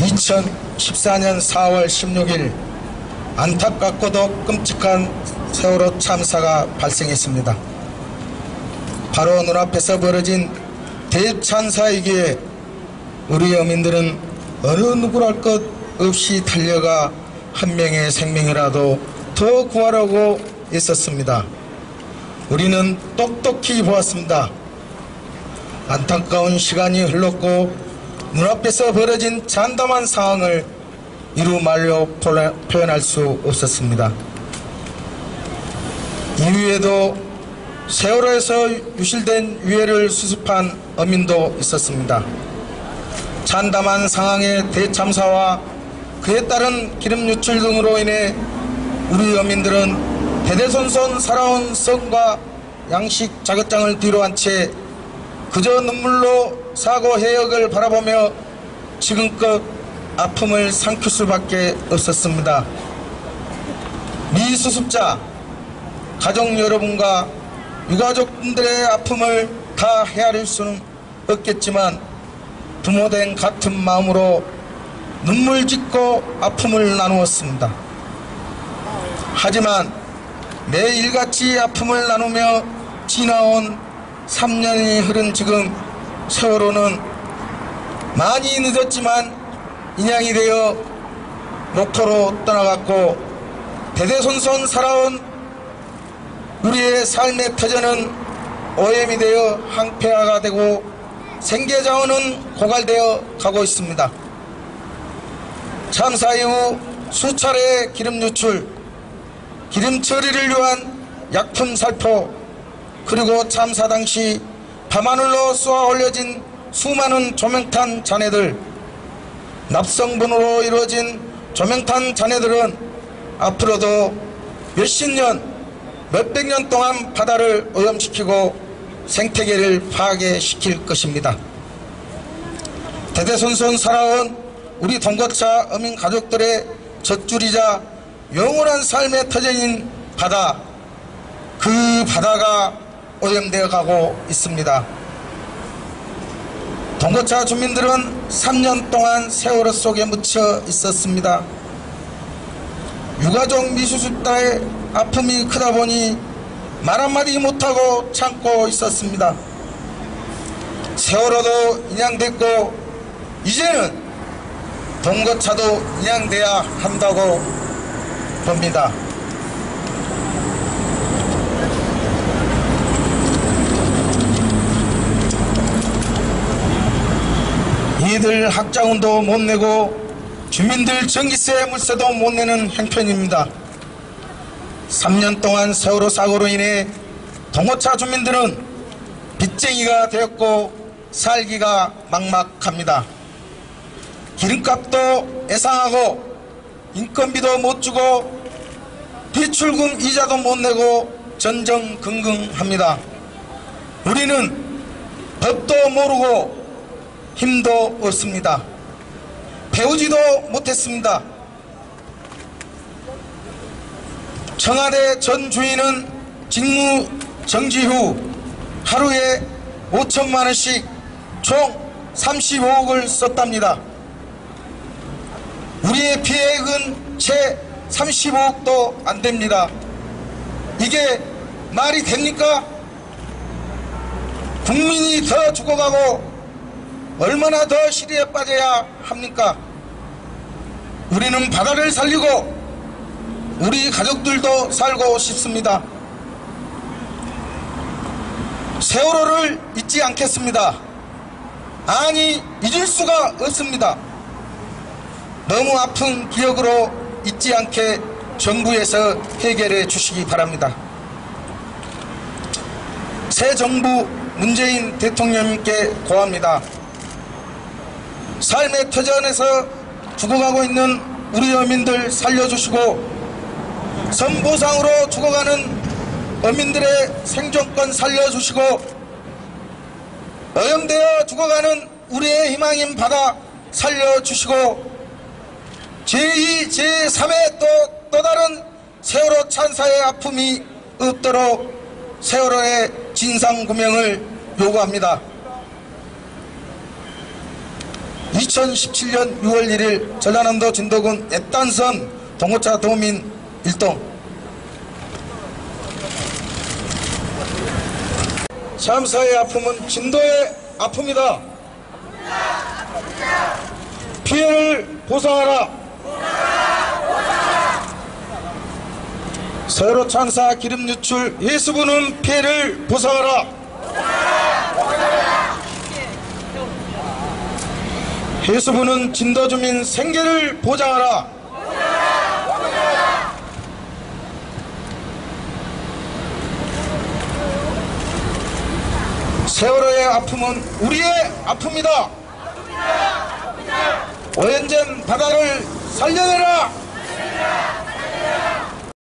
2014년 4월 16일 안타깝고도 끔찍한 세월호 참사가 발생했습니다. 바로 눈앞에서 벌어진 대참사이기에 우리 어민들은 어느 누구랄 것 없이 달려가 한 명의 생명이라도 더 구하려고 있었습니다. 우리는 똑똑히 보았습니다. 안타까운 시간이 흘렀고 눈앞에서 벌어진 잔담한 상황을 이루 말로 표현할 수 없었습니다. 이후에도 세월호에서 유실된 유해를 수습한 어민도 있었습니다. 잔담한 상황의 대참사와 그에 따른 기름 유출 등으로 인해 우리 어민들은 대대손손 살아온 성과 양식 자격장을 뒤로 한 채 그저 눈물로 사고 해역을 바라보며 지금껏 아픔을 삼킬 수밖에 없었습니다. 미수습자, 가족 여러분과 유가족분들의 아픔을 다 헤아릴 수는 없겠지만 부모된 같은 마음으로 눈물 짓고 아픔을 나누었습니다. 하지만 매일같이 아픔을 나누며 지나온 3년이 흐른 지금 세월호는 많이 늦었지만 인양이 되어 목포로 떠나갔고 대대손손 살아온 우리의 삶의 터전은 오염이 되어 항폐화가 되고 생계자원은 고갈되어 가고 있습니다. 참사 이후 수차례 기름 유출, 기름 처리를 위한 약품 살포, 그리고 참사 당시 밤하늘로 쏘아 올려진 수많은 조명탄 잔해들, 납성분으로 이루어진 조명탄 잔해들은 앞으로도 몇십 년, 몇백 년 동안 바다를 오염시키고 생태계를 파괴시킬 것입니다. 대대손손 살아온 우리 동거차 어민 가족들의 젖줄이자 영원한 삶의 터전인 바다, 그 바다가 오염되어 가고 있습니다. 동거차 주민들은 3년 동안 세월호 속에 묻혀 있었습니다. 유가족 미수습자의 아픔이 크다 보니 말 한마디 못하고 참고 있었습니다. 세월호도 인양됐고 이제는 동거차도 인양돼야 한다고 봅니다. 이들 학자금도 못 내고 주민들 전기세 물세도 못 내는 행편입니다. 3년 동안 세월호 사고로 인해 동호차 주민들은 빚쟁이가 되었고 살기가 막막합니다. 기름값도 애상하고 인건비도 못 주고 대출금 이자도 못 내고 전전긍긍합니다. 우리는 법도 모르고 힘도 없습니다. 배우지도 못했습니다. 청와대 전 주인은 직무 정지 후 하루에 5천만 원씩 총 35억을 썼답니다. 우리의 피해액은 채 35억도 안 됩니다. 이게 말이 됩니까? 국민이 더 죽어가고 얼마나 더 시리에 빠져야 합니까? 우리는 바다를 살리고 우리 가족들도 살고 싶습니다. 세월호를 잊지 않겠습니다. 아니 잊을 수가 없습니다. 너무 아픈 기억으로 잊지 않게 정부에서 해결해 주시기 바랍니다. 새 정부 문재인 대통령님께 고합니다. 삶의 터전에서 죽어가고 있는 우리 어민들 살려주시고 선보상으로 죽어가는 어민들의 생존권 살려주시고 오염되어 죽어가는 우리의 희망인 바다 살려주시고 제2, 제3의 또, 또 다른 세월호 찬사의 아픔이 없도록 세월호의 진상규명을 요구합니다. 2017년 6월 1일 전라남도 진도군 애딴선 동호차 도민 일동 참사의 아픔은 진도의 아픔이다. 피해를 보상하라. 세월호 참사 기름 유출 해수부는 피해를 보상하라. 해수부는 진도 주민 생계를 보장하라. 세월호의 아픔은 우리의 아픔이다. 오연전 바다를 살려내라.